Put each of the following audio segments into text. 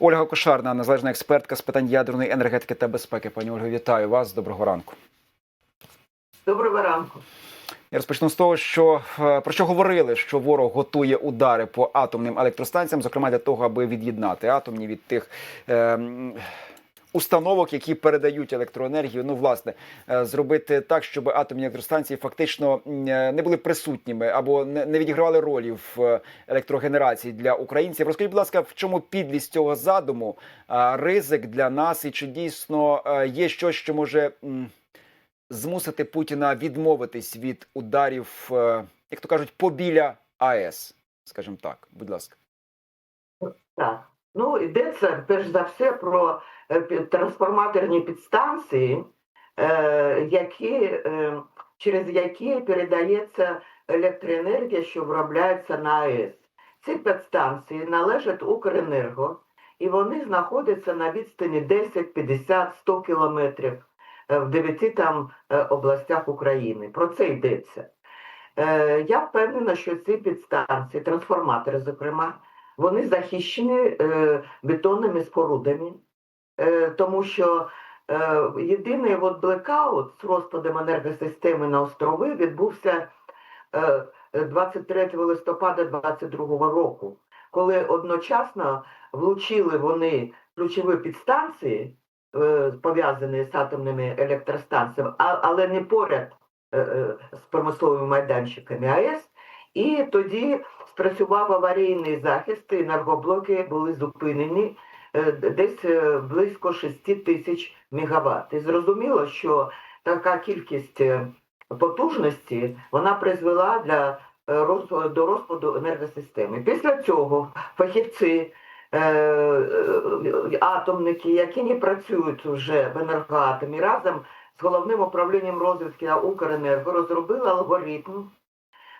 Ольга Кошарна, незалежна експертка з питань ядерної енергетики та безпеки. Пані Ольго, вітаю вас. Доброго ранку. Доброго ранку. Я розпочну з того, що е, про що говорили, що ворог готує удари по атомним електростанціям, зокрема для того, аби від'єднати атомні від тих. Е, Установок, які передають електроенергію, ну власне е, зробити так, щоб атомні електростанції фактично е, не були присутніми або не відігравали ролі в е, електрогенерації для українців. Розкажіть, будь ласка, в чому підлість цього задуму, ризик для нас, і чи дійсно є щось, що може змусити Путіна відмовитись від ударів, як то кажуть, побіля АЕС, скажімо так, будь ласка. Так. Ну, йдеться перш за все про е, трансформаторні підстанції, е, які, е, через які передається електроенергія, що виробляється на АЕС. Ці підстанції належать Укренерго, і вони знаходяться на відстані 10, 50, 100 кілометрів в дев'яти там областях України. Про це йдеться. Я впевнена, що ці підстанції, трансформатори, зокрема, вони захищені е, бетонними спорудами, е, тому що е, єдиний от блекаут з розпадом енергосистеми на острови відбувся е, 23 листопада 2022 року, коли одночасно влучили вони ключові підстанції, пов'язані з атомними електростанціями, але не поряд з промисловими майданчиками АЕС, і тоді спрацював аварійний захист, і енергоблоки були зупинені е, десь е, близько 6 тисяч мегаватт. І зрозуміло, що така кількість е, потужності вона призвела для до розпаду енергосистеми. Після цього фахівці. Атомники, які не працюють вже в енергоатомі, разом з головним управлінням розвідки Укренерго розробили алгоритм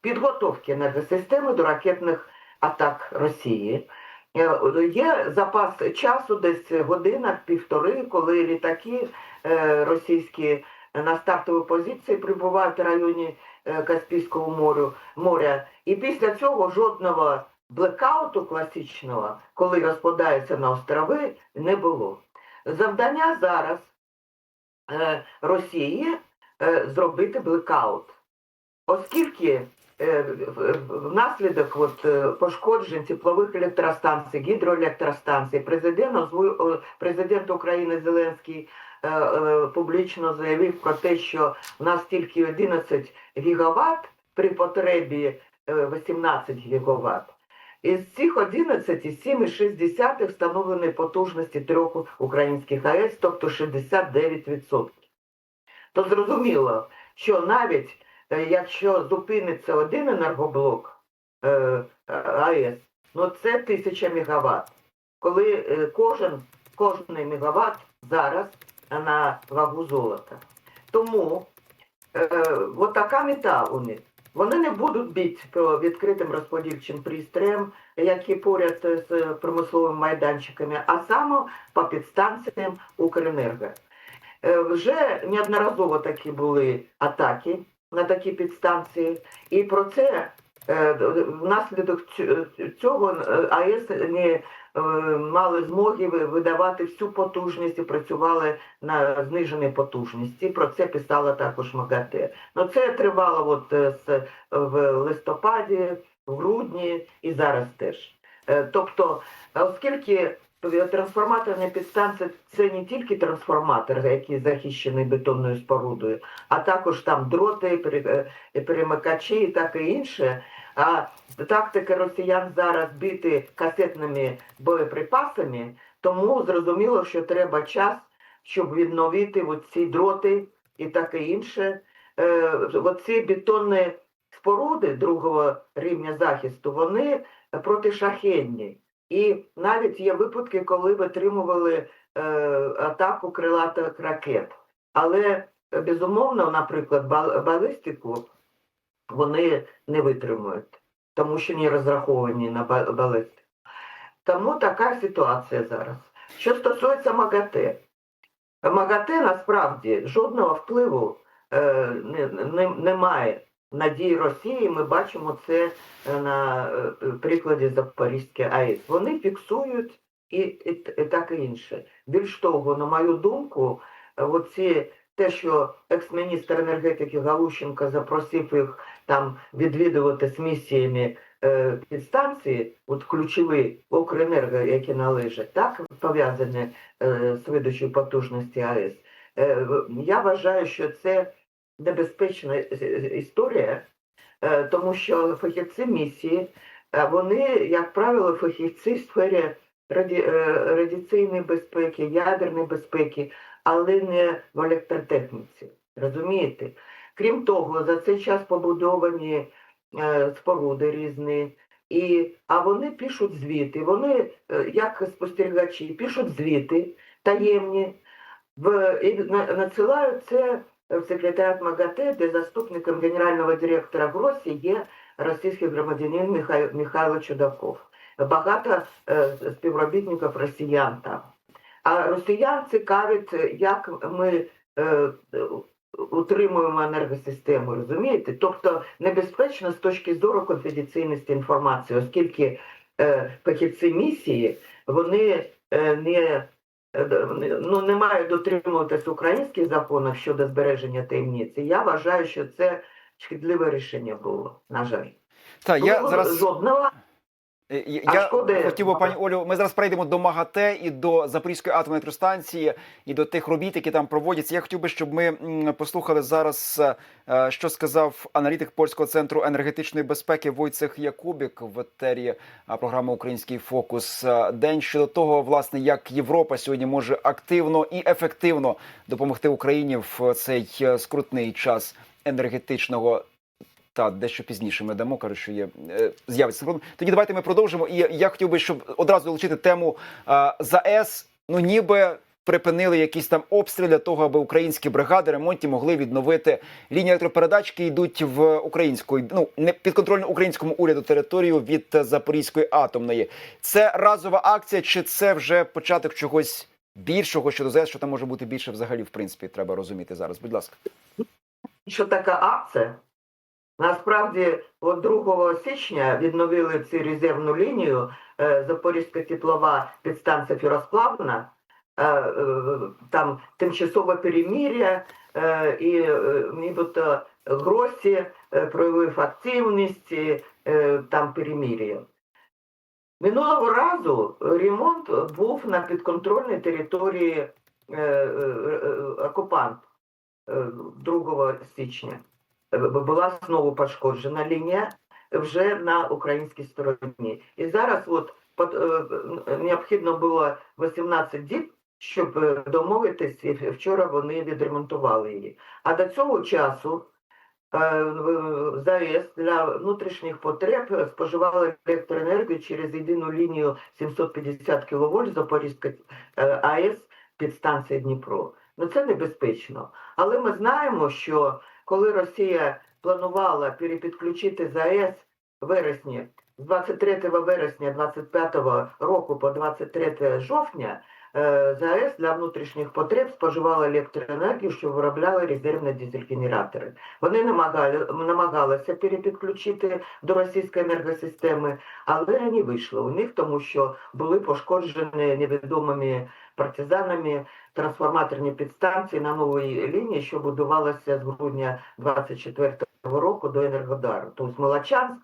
підготовки енергосистеми до ракетних атак Росії. Е, Є запас часу, десь година-півтори, коли літаки е, російські на стартові позиції прибувають в районі е, Каспійського морю, моря. І після цього жодного блекауту класичного, коли розпадаються на острови, не було. Завдання зараз Росії зробити блекаут. Оскільки внаслідок от, е, пошкоджень теплових електростанцій, гідроелектростанцій, президент, президент України Зеленський е, е, публічно заявив про те, що в нас тільки 11 гігаватт при потребі е, 18 гігаватт. Із цих 11 7,6 встановлені потужності трьох українських АЕС, тобто 69%. То зрозуміло, що навіть е, якщо зупиниться один енергоблок е, АЕС, ну це тисяча мегаватт. Коли е, кожен, кожний мегаватт зараз на вагу золота. Тому е, от така мета у них. Вони не будуть бити по відкритим розподільчим пристроям, які поряд з промисловими майданчиками, а саме по підстанціям Укренерго. Е, Вже неодноразово такі були атаки на такі підстанції, і про це е, внаслідок цього е, АЕС не е, мали змоги видавати всю потужність і працювали на зниженій потужності. Про це писала також МАГАТЕ. Ну це тривало от в листопаді, в грудні і зараз теж. Тобто, оскільки трансформаторні підстанції це не тільки трансформатор, який захищений бетонною спорудою, а також там дроти, е, перемикачі і таке інше. А тактика росіян зараз бити касетними боєприпасами, тому зрозуміло, що треба час, щоб відновити ці дроти і таке інше. Е, оці бетонні споруди другого рівня захисту, вони протишахедні. І навіть є випадки, коли витримували е, атаку крилатих ракет. Але безумовно, наприклад, бал- балістику вони не витримують, тому що не розраховані на ба- балістику. Тому така ситуація зараз. Що стосується МАГАТЕ, МАГАТЕ насправді жодного впливу е, не, не, немає на дії Росії. Ми бачимо це е, на е, прикладі Запорізької АЕС. Вони фіксують і, і, і таке інше. Більш того, на мою думку, оці те, що екс-міністр енергетики Галущенко запросив їх там відвідувати з місіями е, підстанції, от ключові Укренерго, які належать, так пов'язані е, з видачею потужності АЕС. Е, я вважаю, що це небезпечна е, е, історія, е, тому що фахівці місії, вони, як правило, фахівці в сфері раді, радіаційної безпеки, ядерної безпеки, але не в електротехніці. Розумієте? Крім того, за цей час побудовані споруди різні, і, а вони пишуть звіти. Вони, як спостерігачі, пишуть звіти таємні, в, і на- надсилають це секретаріат МАГАТЕ, де заступником генерального директора Гросі є російський громадянин Михайло, Михайло Чудаков. Багато е, співробітників росіян там. А росіян цікавить, як ми е, утримуємо енергосистему, розумієте? Тобто небезпечно з точки зору конфіденційності інформації, оскільки е, фахівці місії вони е, не, е, ну, не має дотримуватися українських законів щодо збереження таємниці. Я вважаю, що це шкідливе рішення було, на жаль. Та я зараз жодного Е, Я А шкоди- хотів би, пані Олю, ми зараз перейдемо до МАГАТЕ і до Запорізької атомної електростанції, і до тих робіт, які там проводяться. Я хотів би, щоб ми послухали зараз, е, що сказав аналітик польського центру енергетичної безпеки Войцех Якубік в етері е, програми Український фокус. Е, День щодо того, власне, як Європа сьогодні може активно і ефективно допомогти Україні в цей е, скрутний час енергетичного та дещо пізніше ми дамо, кажуть, що є е, з'явиться синхрон. Тоді давайте ми продовжимо. І я хотів би, щоб одразу долучити тему е, ЗАЕС. Ну ніби припинили якісь там обстріли для того, аби українські бригади ремонтні могли відновити лінії електропередач, які йдуть в українську, ну не підконтрольну українському уряду територію від Запорізької атомної. Це разова акція, чи це вже початок чогось більшого щодо ЗАЕС, що там може бути більше взагалі, в принципі, треба розуміти зараз. Будь ласка. що така акція. Насправді, от 2 січня відновили цю резервну лінію е, Запорізька теплова підстанція Фіросплавна, е, е, там тимчасове перемір'я, і нібито Гросі проявив активність, там перемір'я. Минулого разу ремонт був на підконтрольній території окупант е, 2 січня. Була знову пошкоджена лінія вже на українській стороні. І зараз от е, необхідно було 18 діб, щоб е, домовитись, і вчора вони відремонтували її. А до цього часу е, ЗАЕС для внутрішніх потреб споживала електроенергію через єдину лінію 750 кВт Запорізька АЕС підстанція Дніпро. Ну це небезпечно. Але ми знаємо, що коли Росія планувала перепідключити ЗАЕС вересні, з 23 вересня 25 року по 23 жовтня, ЗАЕС для внутрішніх потреб споживала електроенергію, що виробляли резервні дизель-генератори. Вони намагали, намагалися перепідключити до російської енергосистеми, але не вийшло у них, тому що були пошкоджені невідомими партизанами трансформаторні підстанції на новій лінії, що будувалася з грудня 24-го року до Енергодару. Тобто Молочанськ,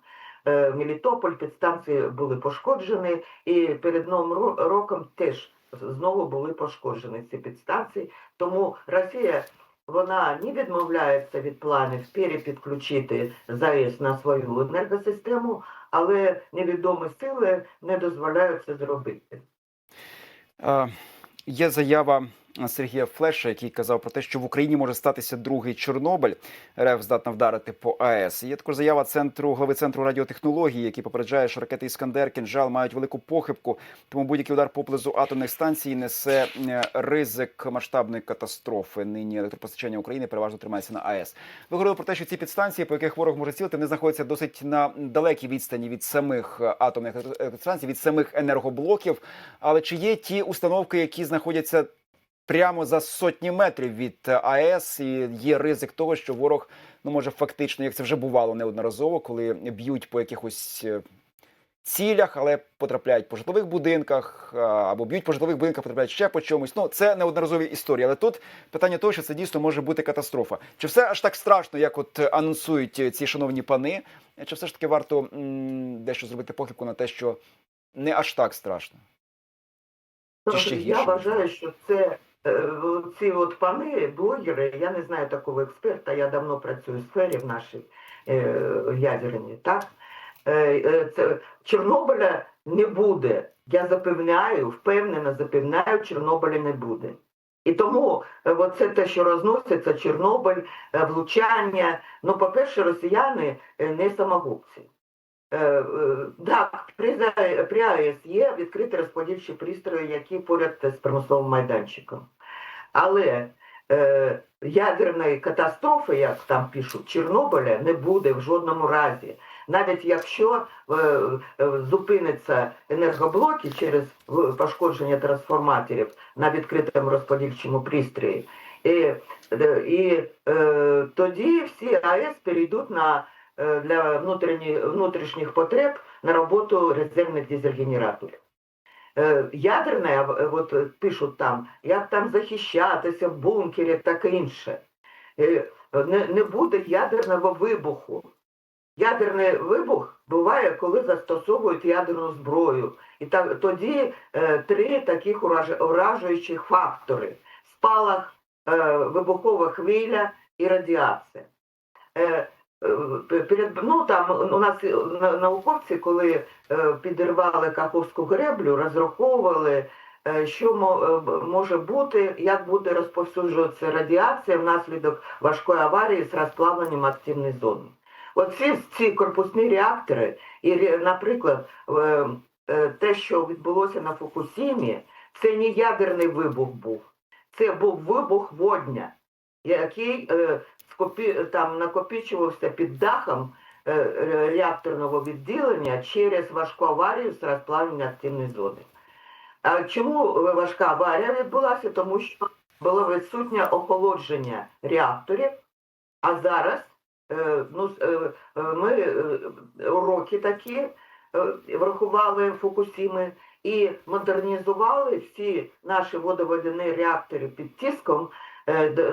е, Мелітополь, підстанції були пошкоджені, і перед новим ро- роком теж знову були пошкоджені ці підстанції. Тому Росія вона не відмовляється від планів перепідключити ЗАЕС на свою енергосистему, але невідомі сили не дозволяють це зробити. Є заява Сергія Флеша, який казав про те, що в Україні може статися другий Чорнобиль. РФ здатна вдарити по АЕС. Є також заява центру глави центру радіотехнології, який попереджає, що ракети Іскандер, кінжал мають велику похибку. Тому будь-який удар поблизу атомних станцій несе е, ризик масштабної катастрофи. Нині електропостачання України переважно тримається на АЕС. Ви говорили про те, що ці підстанції, по яких ворог може цілити, вони знаходяться досить на далекій відстані від самих е, атомних електро- електростанцій, від самих енергоблоків. Але чи є ті установки, які знаходяться прямо за сотні метрів від е, АЕС, і є ризик того, що ворог ну може фактично, як це вже бувало неодноразово, коли б'ють по якихось е, цілях, але потрапляють по житлових будинках або б'ють по житлових будинках, потрапляють ще по чомусь. Ну це неодноразові історії. Але тут питання того, що це дійсно може бути катастрофа. Чи все аж так страшно, як от анонсують ці шановні пани? Чи все ж таки варто м, дещо зробити похибку на те, що не аж так страшно? Чи Я вважаю, що це е, ці от пани, блогери, я не знаю такого експерта, я давно працюю в сфері в нашій е, ядерній, так? Е, е, це, Чорнобиля не буде. Я запевняю, впевнено запевняю, Чорнобиля не буде. І тому е, оце те, що розноситься, Чорнобиль, е, влучання. Ну, по-перше, росіяни е, не самогубці. Е, е, Так, при АЕС є відкриті розподільчі пристрої, які поряд з промисловим майданчиком. Але е, ядерної катастрофи, як там пишуть, Чорнобиля не буде в жодному разі. Навіть якщо е, е, зупиниться енергоблоки через пошкодження трансформаторів на відкритому розподільчому пристрої, і, е, і е, тоді всі АЕС перейдуть на е, для внутрішніх, потреб на роботу резервних дизель-генераторів. Е, Ядерне, е, от е, пишуть там, як там захищатися в бункері, таке інше. Не, не буде ядерного вибуху. Ядерний вибух буває, коли застосовують ядерну зброю. І так, тоді е, три таких ураж- уражуючих фактори: спалах, е, вибухова хвиля і радіація. Е, перед, ну, там, у нас е, науковці, коли е, підірвали Каховську греблю, розраховували, е, що е, може бути, як буде розповсюджуватися радіація внаслідок важкої аварії з розплавленням активної зони. Оці ці корпусні реактори, і, наприклад, е, е, те, що відбулося на Фукусімі, це не ядерний вибух був, це був вибух водня, який е, там накопичувався під дахом е, е, реакторного відділення через важку аварію з розплавлення активної зони. А чому важка аварія відбулася? Тому що було відсутнє охолодження реакторів, а зараз е, ну, ми уроки такі врахували Фукусіми і модернізували всі наші водоводяні реактори під тиском,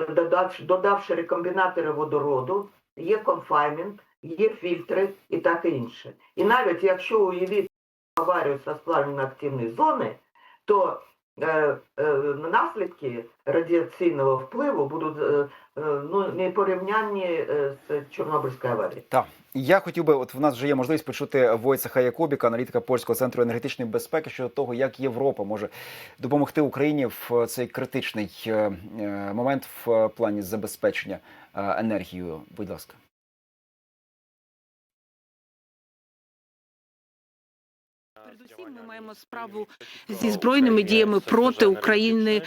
додавши, додавши рекомбінатори водороду, є конфаймент, є фільтри і таке інше. І навіть якщо уявити аварію з розплавлення активної зони, то е, е, наслідки радіаційного впливу будуть е, е, ну, непорівнянні е, з Чорнобильською аварією. Я хотів би, от в нас вже є можливість почути Войцеха Якобіка, аналітика польського центру енергетичної безпеки, щодо того, як Європа може допомогти Україні в цей критичний е, е, момент в плані забезпечення е, енергією. Будь ласка. Ми маємо справу зі збройними діями проти України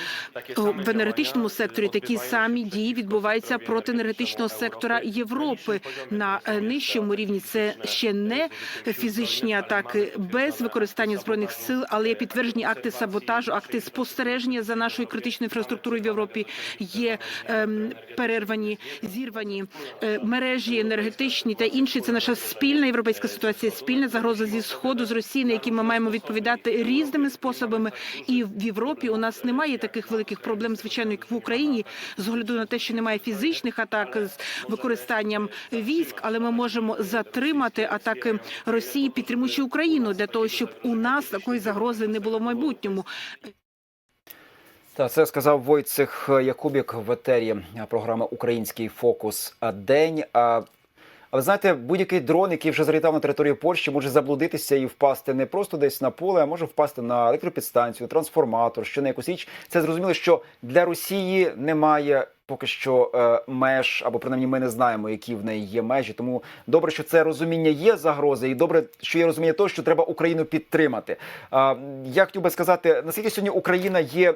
в енергетичному секторі. Такі самі дії відбуваються проти енергетичного сектора Європи на е, нижчому рівні. Це ще не фізичні атаки без використання збройних сил, але є підтверджені акти саботажу, акти спостереження за нашою критичною інфраструктурою в Європі. Є ем, перервані, зірвані е, мережі енергетичні та інші. Це наша спільна європейська ситуація, спільна загроза зі сходу з Росії, на які ми маємо відповідати різними способами. І в Європі у нас немає таких великих проблем, звичайно, як в Україні, з огляду на те, що немає фізичних атак з використанням військ, але ми можемо затримати атаки Росії, підтримуючи Україну для того, щоб у нас такої загрози не було в майбутньому. Та це сказав Войцех Якубік в етері програми Український фокус день. А ви знаєте, будь-який дрон, який вже залітав на територію Польщі, може заблудитися і впасти не просто десь на поле, а може впасти на електропідстанцію, трансформатор, що на якусь річ. Це зрозуміло, що для Росії немає поки що е, меж, або принаймні ми не знаємо, які в неї є межі. Тому добре, що це розуміння є загрози, і добре, що є розуміння того, що треба Україну підтримати. А, я хотів би сказати, наскільки сьогодні Україна є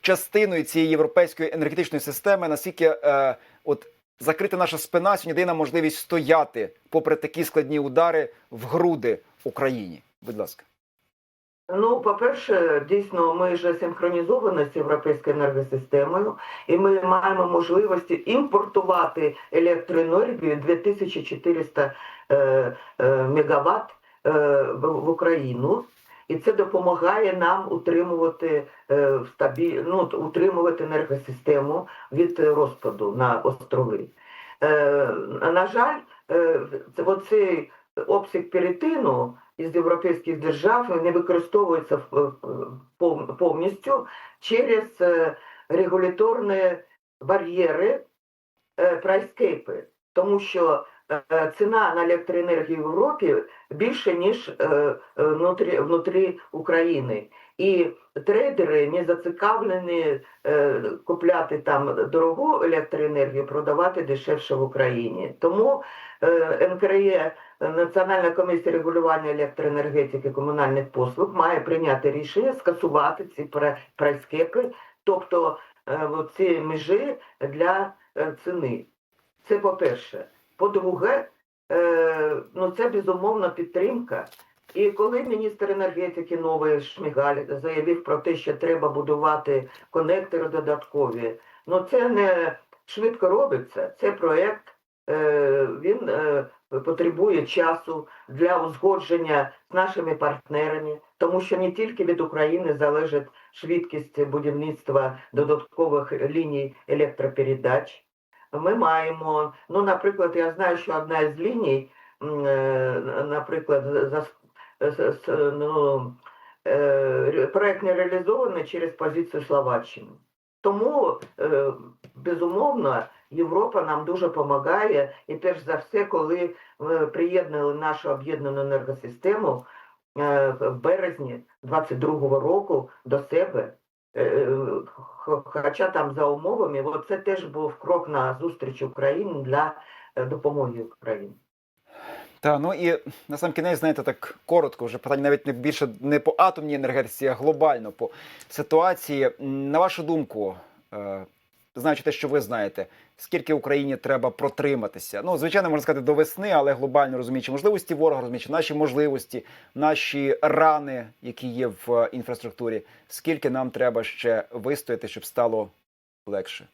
частиною цієї європейської енергетичної системи, наскільки е, от закрита наша спина сьогодні дає нам можливість стояти попри такі складні удари в груди Україні. Будь ласка. Ну, по-перше, дійсно, ми вже синхронізовані з європейською енергосистемою, і ми маємо можливості імпортувати електроенергію 2400 е, е, мегаватт в в Україну, і це допомагає нам утримувати е, в стабіль... ну, утримувати енергосистему від розпаду на острови. Е, На жаль, е, це- оцей обсяг перетину із європейських держав не використовується повністю через регуляторні бар'єри, прайскейпи, тому що ціна на електроенергію в Європі більше, ніж е, е, внутрі, внутрі України. І трейдери не зацікавлені е, купляти там дорогу електроенергію, продавати дешевше в Україні. Тому е, НКРЕ, Національна комісія регулювання електроенергетики комунальних послуг, має прийняти рішення скасувати ці пра- прайскепи, тобто е, ці межі для е, ціни. Це по-перше. По-друге, е, ну це безумовно підтримка. І коли міністр енергетики новий Шмигаль заявив про те, що треба будувати конектори додаткові, ну це не швидко робиться. Це проект, е, він е, потребує часу для узгодження з нашими партнерами, тому що не тільки від України залежить швидкість будівництва додаткових ліній електропередач. Ми маємо, ну, наприклад, я знаю, що одна із ліній, е, наприклад, за, ну, е, проект не реалізований через позицію Словаччини. Тому, е, безумовно, Європа нам дуже допомагає, і перш за все, коли е, приєднали нашу об'єднану енергосистему в березні 22-го року до себе, хоча там за умовами, от це теж був крок на зустріч України для е, допомоги Україні. Та ну і на сам кінець, знаєте, так коротко, вже питання навіть не більше не по атомній енергетиці, а глобально по ситуації. На вашу думку, е, знаючи те, що ви знаєте, скільки Україні треба протриматися? Ну, звичайно, можна сказати, до весни, але глобально розуміючи можливості ворога, розуміючи наші можливості, наші рани, які є в е, інфраструктурі, скільки нам треба ще вистояти, щоб стало легше?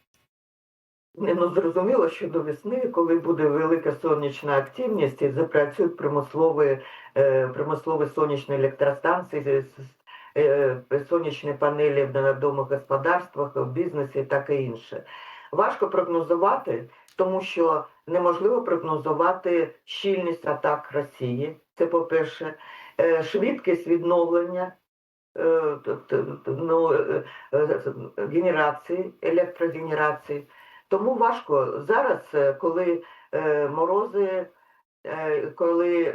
Ну, зрозуміло, що до весни, коли буде велика сонячна активність, і запрацюють примусові, е, примусові сонячні електростанції, сонячні панелі в домогосподарствах, в бізнесі і інше. Важко прогнозувати, тому що неможливо прогнозувати щільність атак Росії. Це по-перше, Е, швидкість відновлення. е, т- т- т- ну, е, генерації, електрогенерації. Тому важко зараз, коли морози, коли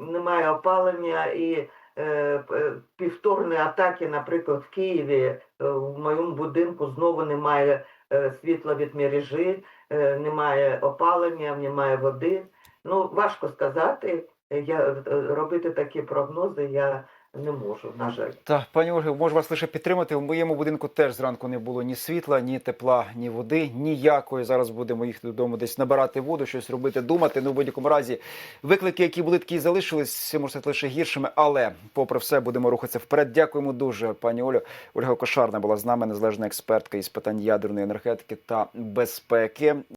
немає опалення і е, п- півторні атаки, наприклад, в Києві, е, в моєму будинку знову немає е, світла від мережі, е, немає опалення, немає води. Ну, важко сказати. Я е, робити такі прогнози я не можу, на жаль. Так, пані Ольго, можу вас лише підтримати. У моєму будинку теж зранку не було ні світла, ні тепла, ні води, ніякої. Зараз будемо їхати додому десь набирати воду, щось робити, думати. Ну, в будь-якому разі, виклики, які були, такі і залишились, можна сказати, лише гіршими. Але, попри все, будемо рухатися вперед. Дякуємо дуже, пані Олю. Ольга Кошарна була з нами, незалежна експертка із питань ядерної енергетики та безпеки.